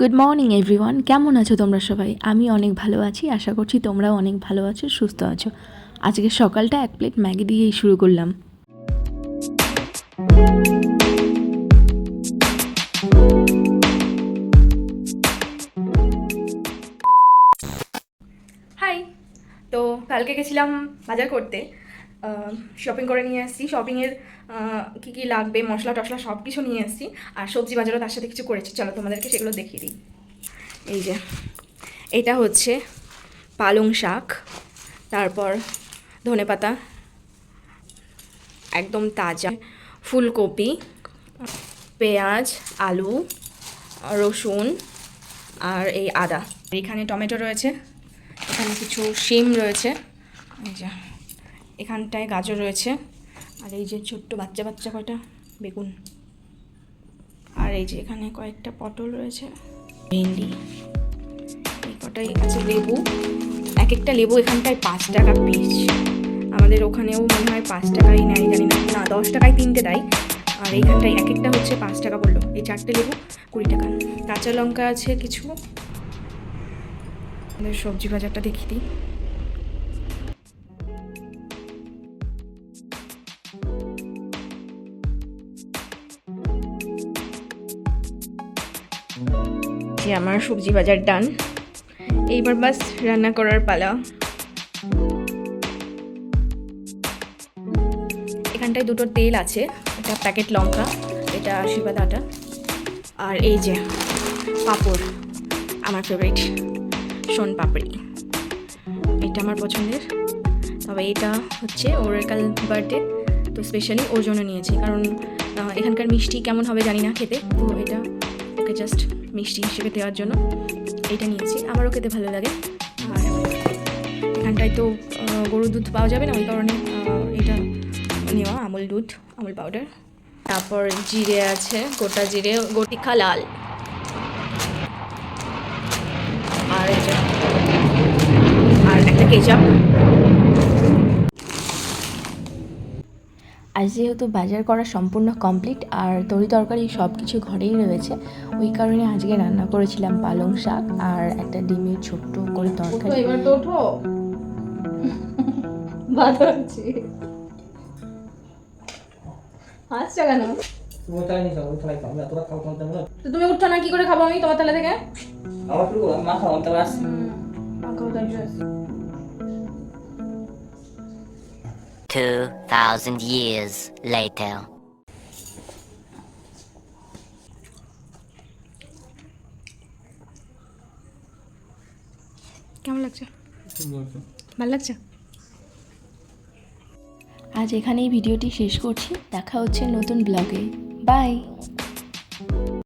Good morning everyone কেমন আছো তোমরা সবাই? আমি অনেক ভালো আছি। আশা করছি তোমরাও অনেক ভালো আছো, সুস্থ আছো। আজকে সকালটা এক প্লেট ম্যাগি দিয়েই শুরু করলাম। হাই তো কালকে গেছিলাম বাজার করতে। শপিং করে নিয়ে এসেছি শপিংয়ের কী কী লাগবে, মশলা টশলা সব কিছু নিয়ে এসেছি আর সবজি বাজারও তার সাথে কিছু করেছি। চলো তোমাদেরকে সেগুলো দেখিয়ে দিই। এই যে, এটা হচ্ছে পালং শাক। তারপর ধনেপাতা একদম তাজা। ফুলকপি, পেঁয়াজ, আলু, রসুন আর এই আদা। এখানে টমেটো রয়েছে। এখানে কিছু শিম রয়েছে। এই যে এখানটায় গাজর রয়েছে। আর এই যে ছোট্ট বাচ্চা বাচ্চা কয়টা? বেগুন। আর এই যে এখানে কয়েকটা পটল রয়েছে। ভেন্ডি। এই কটাই আছে লেবু। এক একটা লেবু এখানটায় পাঁচ টাকা পিস আমাদের ওখানেও মনে হয় পাঁচ টাকাই নেয়, জানি না। না, দশ টাকায় তিনটে দেয়। আর এইখানটায় এক একটা হচ্ছে পাঁচ টাকা পড়ল। এই চারটে লেবু কুড়ি টাকা। কাঁচা লঙ্কা আছে কিছু। আমাদের সবজি বাজারটা দেখিয়ে দিই। যে আমার সবজি বাজার ডান। এইবার বাস রান্না করার পালা। এখানটায় দুটো তেল আছে এটা প্যাকেট লঙ্কা, এটা আশীর্বাদ আটা, আর এই যে পাঁপড়, আমার ফেভারিট শোন পাপড়ি। এটা আমার পছন্দের। তবে এটা হচ্ছে ওর কাল বার্থডে তো স্পেশালি ওর জন্য নিয়েছি, কারণ এখানকার মিষ্টি কেমন হবে জানি না খেতে, তো এটা ওকে জাস্ট মিষ্টি হিসেবে দেওয়ার জন্য এটা নিয়েছি। আমারও খেতে ভালো লাগে। আর এখানটায় তো গরুর দুধ পাওয়া যাবে না, ওই কারণে এটা নেওয়া আমুল দুধ, আমুল পাউডার তারপর জিরে আছে, গোটা জিরে গটিখা লাল। আর যে আর একটা কেচাপ আজ যেহেতু বাজার করা সম্পূর্ণ কমপ্লিট আর তরি তরকারি সব কিছু ঘরেই রয়েছে ওই কারণে আজকে রান্না করেছিলাম পালং শাক আর একটা ডিমের ছোট্ট করে তরকারি। এবার তো ওঠো ভালো কেন? তুমি তাই নিয়ে যাও তাই খাও। তোরা খাও তোমার তেমন তো তুমি উঠছো না কি করে খাব আমি তোমার তালা থেকে? আমার শুরু মা খাও তারপর আসছি। পাকাও দাঁড়িয়ে 2,000 years later. কেমন লাগছে? ভালো লাগছে? আজ এখানেই ভিডিওটি শেষ করছি। দেখা হচ্ছে নতুন ব্লগে বাই